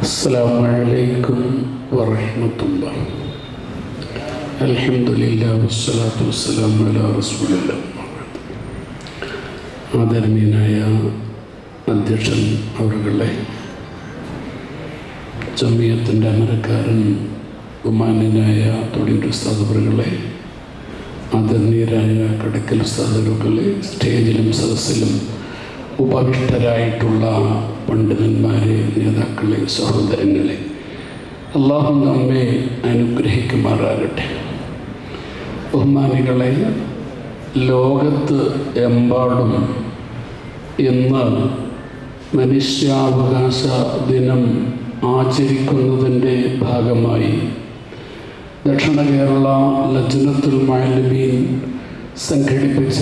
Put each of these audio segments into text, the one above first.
السلام عليكم ورحمة الله الحمد لله والصلاة والسلام على رسول الله ആദരണീയനായ അധ്യക്ഷൻ അവരുകളെ ജമിയത്തിൻ്റെ അമരക്കാരൻ ബഹുമാന്യനായ തൊടിയൂർ ഉസ്താദുകളെ ആദരണീയരായ കടക്കൽ ഉസ്താദുകളെ സ്റ്റേജിലും സദസ്സിലും ഉപവിഷ്ടരായിട്ടുള്ള പണ്ഡിതന്മാരെ നേതാക്കളെ സഹോദരങ്ങളെ അള്ളാഹു നമ്മെ അനുഗ്രഹിക്കുമാറാകട്ടെ. ബഹുമാനികളെ ലോകത്ത് എമ്പാടും ഇന്ന് മനുഷ്യാവകാശ ദിനം ആചരിക്കുന്നതിന്റെ ഭാഗമായി ദക്ഷിണ കേരള ലജ്നത്തുൽ മാലിമീൻ സംഘടിപ്പിച്ച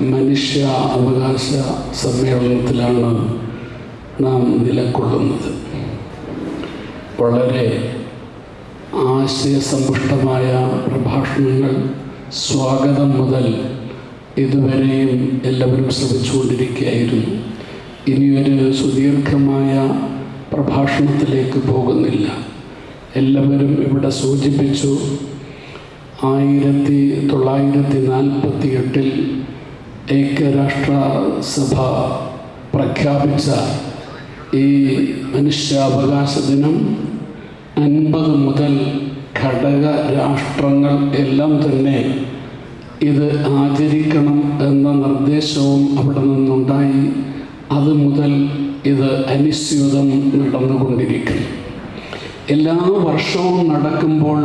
മനുഷ്യ അവകാശ സമ്മേളനത്തിലാണ് നാം നിലകൊള്ളുന്നത്. വളരെ ആശയസമ്പുഷ്ടമായ പ്രഭാഷണങ്ങൾ സ്വാഗതം മുതൽ ഇതുവരെയും എല്ലാവരും ശ്രമിച്ചുകൊണ്ടിരിക്കുകയായിരുന്നു. ഇനിയൊരു സുദീർഘമായ പ്രഭാഷണത്തിലേക്ക് പോകുന്നില്ല. എല്ലാവരും ഇവിടെ സൂചിപ്പിച്ചു ആയിരത്തി തൊള്ളായിരത്തി നാൽപ്പത്തി എട്ടിൽ ഐക്യരാഷ്ട്ര സഭ പ്രഖ്യാപിച്ച ഈ മനുഷ്യാവകാശ ദിനം അൻപത് മുതൽ ഘടക രാഷ്ട്രങ്ങൾ എല്ലാം തന്നെ ഇത് ആചരിക്കണം എന്ന നിർദ്ദേശവും അവിടെ നിന്നുണ്ടായി. അത് മുതൽ ഇത് അനുസ്യൂതം നടന്നുകൊണ്ടിരിക്കും എല്ലാ വർഷവും നടക്കുമ്പോൾ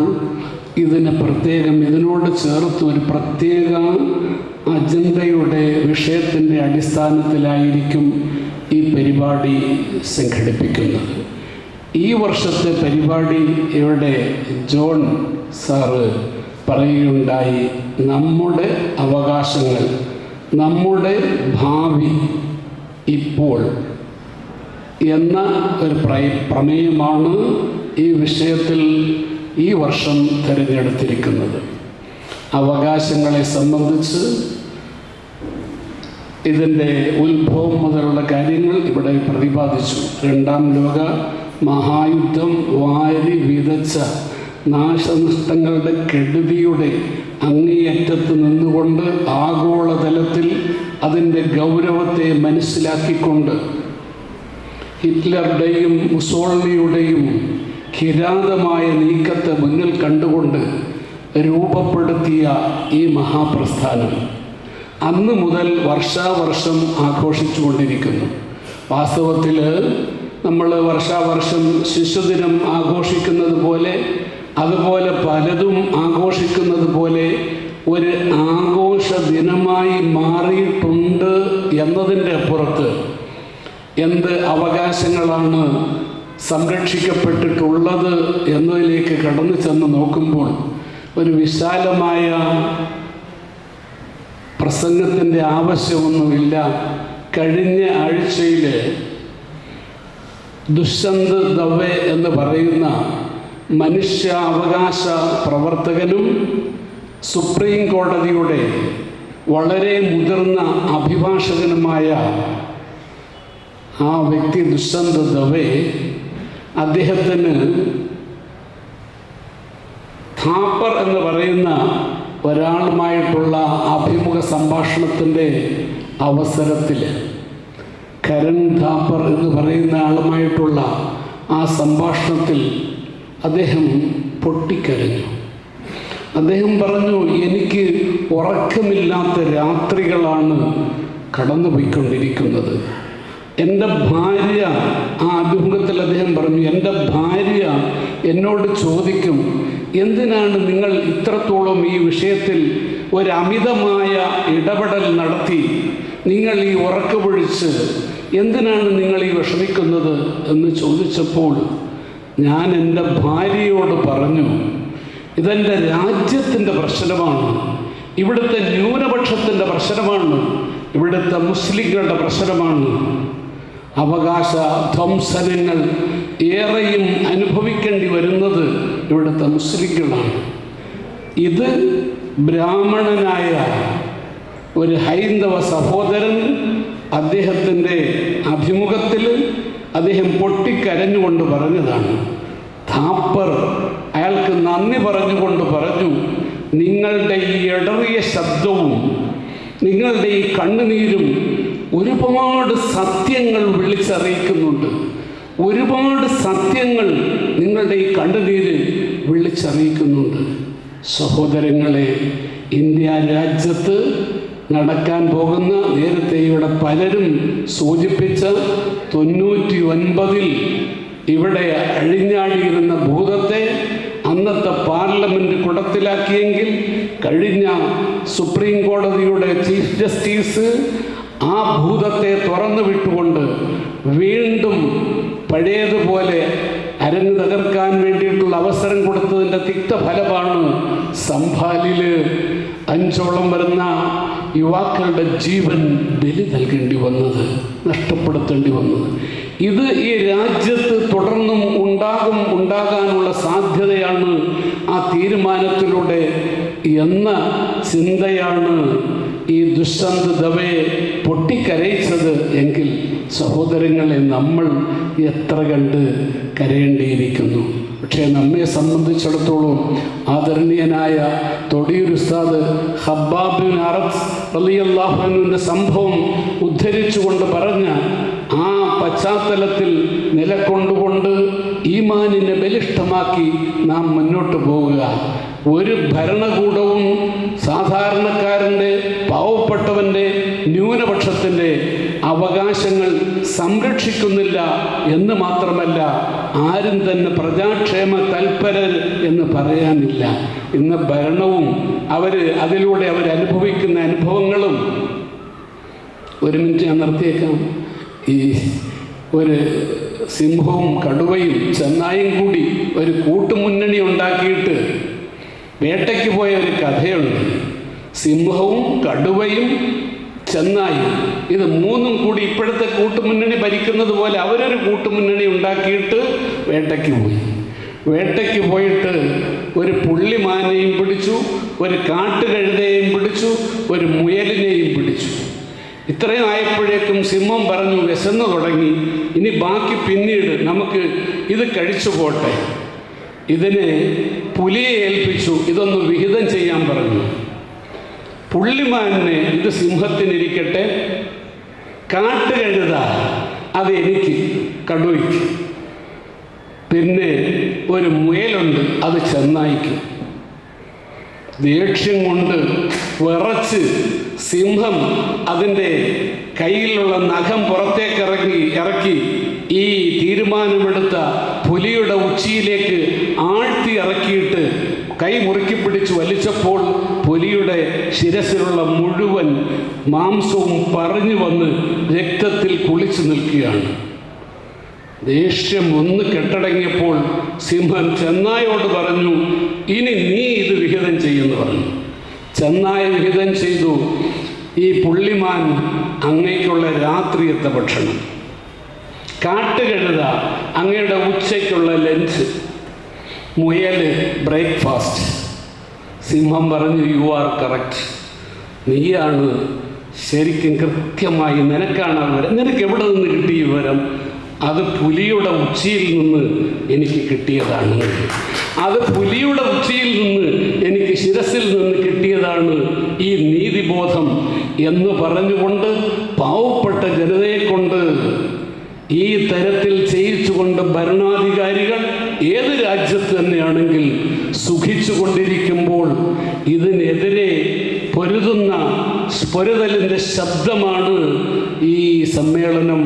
ഇതിന് പ്രത്യേകം ഇതിനോട് ചേർത്ത് ഒരു പ്രത്യേക അജണ്ടയുടെ വിഷയത്തിന്റെ അടിസ്ഥാനത്തിലായിരിക്കും ഈ പരിപാടി സംഘടിപ്പിക്കുന്നത്. ഈ വർഷത്തെ പരിപാടി ഇവിടെ ജോൺ സാറ് പറയുകയുണ്ടായി നമ്മുടെ അവകാശങ്ങൾ നമ്മുടെ ഭാവി ഇപ്പോൾ എന്ന ഒരു പ്രമേയമാണ് ഈ വിഷയത്തിൽ ഈ വർഷം തിരഞ്ഞെടുത്തിരിക്കുന്നത് അവകാശങ്ങളെ സംബന്ധിച്ച് ഇതിന്റെ ഉത്ഭവം മുതലുള്ള കാര്യങ്ങൾ ഇവിടെ പ്രതിപാദിച്ചു. രണ്ടാം ലോക മഹായുദ്ധം വാരി വിതച്ച നാശനഷ്ടങ്ങളുടെ കെടുതിയുടെ അങ്ങേയറ്റത്ത് നിന്നുകൊണ്ട് ആഗോളതലത്തിൽ അതിന്റെ ഗൗരവത്തെ മനസ്സിലാക്കിക്കൊണ്ട് ഹിറ്റ്ലറുടെയും മുസോളിനിയുടെയും കിരാതമായ നീക്കത്തെ മുന്നിൽ കണ്ടുകൊണ്ട് രൂപപ്പെടുത്തിയ ഈ മഹാപ്രസ്ഥാനം അന്ന് മുതൽ വർഷാവർഷം ആഘോഷിച്ചുകൊണ്ടിരിക്കുന്നു. വാസ്തവത്തിൽ നമ്മൾ വർഷാവർഷം ശിശുദിനം ആഘോഷിക്കുന്നത് പോലെ അതുപോലെ പലതും ആഘോഷിക്കുന്നത് പോലെ ഒരു ആഘോഷ ദിനമായി മാറിയിട്ടുണ്ട് എന്നതിന്റെ അപ്പുറത്ത് എന്ത് അവകാശങ്ങളാണ് സംരക്ഷിക്കപ്പെട്ടിട്ടുള്ളത് എന്നതിലേക്ക് കടന്നു ചെന്ന് നോക്കുമ്പോൾ ഒരു വിശാലമായ പ്രസംഗത്തിന്റെ ആവശ്യമൊന്നുമില്ല. കഴിഞ്ഞ ആഴ്ചയിൽ ദുഷ്യന്ത് ദവെ എന്ന് പറയുന്ന മനുഷ്യ അവകാശ പ്രവർത്തകനും സുപ്രീം കോടതിയുടെ വളരെ മുതിർന്ന അഭിഭാഷകനുമായ ആ വ്യക്തി ദുഷ്യന്ത് ദവെ അദ്ദേഹത്തിന് ഥാപ്പർ എന്ന് പറയുന്ന ഒരാളുമായിട്ടുള്ള അഭിമുഖ സംഭാഷണത്തിന്റെ അവസരത്തിൽ കരൺ ഥാപ്പർ എന്ന് പറയുന്ന ആളുമായിട്ടുള്ള ആ സംഭാഷണത്തിൽ അദ്ദേഹം പൊട്ടിക്കരഞ്ഞു. അദ്ദേഹം പറഞ്ഞു എനിക്ക് ഉറക്കമില്ലാത്ത രാത്രികളാണ് കടന്നുപോയിക്കൊണ്ടിരിക്കുന്നത്. എന്റെ ഭാര്യ ആ അഭിമുഖത്തിൽ അദ്ദേഹം പറഞ്ഞു എന്റെ ഭാര്യ എന്നോട് ചോദിക്കും എന്തിനാണ് നിങ്ങൾ ഇത്രത്തോളം ഈ വിഷയത്തിൽ ഒരു അമിതമായ ഇടപെടൽ നടത്തി? നിങ്ങൾ ഈ ഉറക്കമൊഴിച്ച് എന്തിനാണ് നിങ്ങൾ ഈ വിഷമിക്കുന്നത്? എന്ന് ചോദിച്ചപ്പോൾ ഞാൻ എന്റെ ഭാര്യയോട് പറഞ്ഞു ഇതെന്റെ രാജ്യത്തിന്റെ പ്രശ്നമാണ് ഇവിടുത്തെ ന്യൂനപക്ഷത്തിന്റെ പ്രശ്നമാണ് ഇവിടുത്തെ മുസ്ലിങ്ങളുടെ പ്രശ്നമാണ് അവകാശ ധ്വംസനങ്ങൾ ഏറെയും അനുഭവിക്കേണ്ടി വരുന്നത് ഇവിടുത്തെ മുസ്ലിങ്ങളാണ്. ഇത് ബ്രാഹ്മണനായ ഒരു ഹൈന്ദവ സഹോദരൻ അദ്ദേഹത്തിന്റെ അഭിമുഖത്തിൽ അദ്ദേഹം പൊട്ടിക്കരഞ്ഞുകൊണ്ട് പറഞ്ഞതാണ്. താപ്പർ അയാൾക്ക് നന്ദി പറഞ്ഞുകൊണ്ട് പറഞ്ഞു നിങ്ങളുടെ ഈ ഇടറിയ ശബ്ദവും നിങ്ങളുടെ ഈ കണ്ണുനീരും ഒരുപാട് സത്യങ്ങൾ വിളിച്ചറിയിക്കുന്നുണ്ട്. ഒരുപാട് സത്യങ്ങൾ നിങ്ങളുടെ ഈ കണ്ണുനീര് വിളിച്ചറിയിക്കുന്നുണ്ട്. സഹോദരങ്ങളെ ഇന്ത്യ രാജ്യത്ത് നടക്കാൻ പോകുന്ന നേരത്തെ ഇവിടെ പലരും സൂചിപ്പിച്ച തൊണ്ണൂറ്റി ഒൻപതിൽ ഇവിടെ അഴിഞ്ഞാടിയിരുന്ന ഭൂതത്തെ അന്നത്തെ പാർലമെന്റ് കുടത്തിലാക്കിയെങ്കിൽ കഴിഞ്ഞ സുപ്രീം കോടതിയുടെ ചീഫ് ജസ്റ്റിസ് ആ ഭൂതത്തെ തുറന്നു വിട്ടുകൊണ്ട് വീണ്ടും പഴയതുപോലെ അരങ്ങ് തകർക്കാൻ വേണ്ടിയിട്ടുള്ള അവസരം കൊടുത്തതിന്റെ തിക്തഫലമാണ് സംഭാലിൽ അഞ്ചോളം വരുന്ന യുവാക്കളുടെ ജീവൻ ബലി നൽകേണ്ടി വന്നത് നഷ്ടപ്പെടുത്തേണ്ടി വന്നത്. ഇത് ഈ രാജ്യത്ത് തുടർന്നും ഉണ്ടാകും ഉണ്ടാകാനുള്ള സാധ്യതയാണ് ആ തീരുമാനത്തിലൂടെ എന്ന ചിന്തയാണ് ഈ ദുഷ്യന്ത് ദവയെ പൊട്ടിക്കരയിച്ചത് എങ്കിൽ സഹോദരങ്ങളെ നമ്മൾ എത്ര കണ്ട് കരയേണ്ടിയിരിക്കുന്നു. പക്ഷേ നമ്മെ സംബന്ധിച്ചിടത്തോളം ആദരണീയനായ തൊടിയൂർ ഉസ്താദ് ഹബ്ബാബിൻ അറബ് അലിയല്ലാഹുവിന്റെ സംഭവം ഉദ്ധരിച്ചുകൊണ്ട് പറഞ്ഞ പശ്ചാത്തലത്തിൽ നിലക്കൊണ്ടുകൊണ്ട് ഈമാനിനെ ബലിഷ്ഠമാക്കി നാം മുന്നോട്ട് പോവുക. ഒരു ഭരണകൂടവും സാധാരണക്കാരന്റെ പാവപ്പെട്ടവന്റെ ന്യൂനപക്ഷത്തിന്റെ അവകാശങ്ങൾ സംരക്ഷിക്കുന്നില്ല എന്ന് മാത്രമല്ല ആരും തന്നെ പ്രജാക്ഷേമ തൽപരർ എന്ന് പറയാനില്ല. ഇന്ന് ഭരണവും അവർ അതിലൂടെ അവരനുഭവിക്കുന്ന അനുഭവങ്ങളും. ഒരു മിനിറ്റ് ഞാൻ നിർത്തിയേക്കാം. ഈ ഒരു സിംഹവും കടുവയും ചെന്നായും കൂടി ഒരു കൂട്ടുമുന്നണി ഉണ്ടാക്കിയിട്ട് വേട്ടയ്ക്ക് പോയ ഒരു കഥയുണ്ട്. സിംഹവും കടുവയും ചെന്നായും. ഇത് മൂന്നും കൂടി ഇപ്പോഴത്തെ കൂട്ടുമുന്നണി ഭരിക്കുന്നത് പോലെ അവരൊരു കൂട്ടുമുന്നണി ഉണ്ടാക്കിയിട്ട് വേട്ടയ്ക്ക് പോയി. വേട്ടയ്ക്ക് പോയിട്ട് ഒരു പുള്ളിമാനെയും പിടിച്ചു ഒരു കാട്ടുകഴുതയെയും പിടിച്ചു ഒരു മുയലിനെയും പിടിച്ചു. ഇത്രയും ആയപ്പോഴേക്കും സിംഹം പറഞ്ഞു വിശന്നു തുടങ്ങി. ഇനി ബാക്കി പിന്നീട് നമുക്ക് ഇത് കഴിച്ചു പോട്ടെ. ഇതിനെ പുലിയെ ഏൽപ്പിച്ചു. ഇതൊന്ന് വിഹിതം ചെയ്യാൻ പറഞ്ഞു. പുള്ളിമാനെ ഇത് സിംഹത്തിനിരിക്കട്ടെ. കാട്ടുകഴുത അത് എനിക്ക്. കടുവയ്ക്ക്. പിന്നെ ഒരു മുയലുണ്ട് അത് ചെന്നായിക്കും. ദേഷ്യം കൊണ്ട് വിറച്ച് സിംഹം അതിന്റെ കയ്യിലുള്ള നഖം പുറത്തേക്ക് ഇറങ്ങി ഇറക്കി ഈ തീരുമാനമെടുത്ത പുലിയുടെ ഉച്ചിയിലേക്ക് ആഴ്ത്തി ഇറക്കിയിട്ട് കൈ മുറുക്കി പിടിച്ച് വലിച്ചപ്പോൾ പുലിയുടെ ശിരസിലുള്ള മുഴുവൻ മാംസവും പറഞ്ഞു വന്ന് രക്തത്തിൽ കുളിച്ചു നിൽക്കുകയാണ്. ദേഷ്യം ഒന്ന് കെട്ടടങ്ങിയപ്പോൾ സിംഹം ചെന്നായോട് പറഞ്ഞു ഇനി നീ ഇത് വിഹിതം ചെയ്യുന്നു പറഞ്ഞു. ചെന്നായ വിഹിതം ചെയ്തു. ഈ പുള്ളിമാൻ അങ്ങേക്കുള്ള രാത്രിയത്തെ ഭക്ഷണം. കാട്ടുകഴുത അങ്ങയുടെ ഉച്ചയ്ക്കുള്ള ലഞ്ച് മുയൽ ബ്രേക്ക്ഫാസ്റ്റ് സിംഹം പറഞ്ഞു യു ആർ കറക്റ്റ് നീയാണ് ശരിക്കും കൃത്യമായി നിനക്കാണ് വിവരം. നിനക്ക് എവിടെ നിന്ന് കിട്ടിയ വിവരം? അത് പുലിയുടെ ഉച്ചയിൽ നിന്ന് എനിക്ക് കിട്ടിയതാണ്. അത് പുലിയുടെ ഉച്ചയിൽ നിന്ന് എനിക്ക് ശിരസിൽ നിന്ന് കിട്ടിയതാണ് ഈ നീതിബോധം എന്ന് പറഞ്ഞുകൊണ്ട് പാവപ്പെട്ട ജനതയെ കൊണ്ട് ഈ തരത്തിൽ ചെയ്യിച്ചുകൊണ്ട് ഭരണാധികാരികൾ ഏത് രാജ്യത്ത് തന്നെയാണെങ്കിൽ സുഖിച്ചു കൊണ്ടിരിക്കുമ്പോൾ ഇതിനെതിരെ പൊരുതുന്ന പൊരുതലിന്റെ ശബ്ദമാണ് ഈ സമ്മേളനം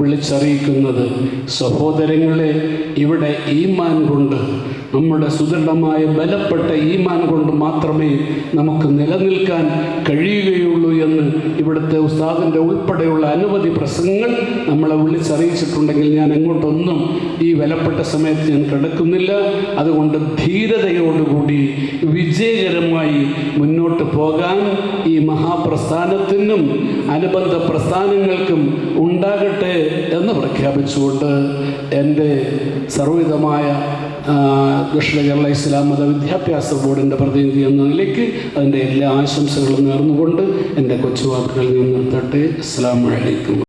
വിളിച്ചറിയിക്കുന്നത്. സഹോദരങ്ങളെ ഇവിടെ ഈമാൻ കൊണ്ട് നമ്മുടെ സുദൃഢമായ ബലപ്പെട്ട ഈമാൻ കൊണ്ട് മാത്രമേ നമുക്ക് നിലനിൽക്കാൻ കഴിയുകയുള്ളൂ എന്ന് ഇവിടുത്തെ ഉസ്താദിന്റെ ഉൾപ്പെടെയുള്ള അനവധി പ്രസംഗങ്ങൾ നമ്മളെ വിളിച്ചറിയിച്ചിട്ടുണ്ടെങ്കിൽ ഞാൻ എങ്ങോട്ടൊന്നും ഈ വിലപ്പെട്ട സമയത്ത് ഞാൻ കിടക്കുന്നില്ല. അതുകൊണ്ട് ധീരതയോടുകൂടി വിജയകരമായി മുന്നോട്ട് പോകാൻ ഈ മഹാപ്രസ്ഥാനത്തിനും അനുബന്ധ പ്രസ്ഥാനങ്ങൾക്കും ഉണ്ടാകട്ടെ എന്ന് പ്രഖ്യാപിച്ചുകൊണ്ട് എന്റെ സർവവിധമായ ദക്ഷിണ കേരള ഇസ്ലാം മത വിദ്യാഭ്യാസ ബോർഡിന്റെ പ്രതിനിധി എന്ന നിലയ്ക്ക് അതിന്റെ എല്ലാ ആശംസകളും നേർന്നുകൊണ്ട് എന്റെ കൊച്ചുവാക്കുകളിൽ നിന്ന് നിർത്തട്ടെ. അസ്സാം വലൈക്കും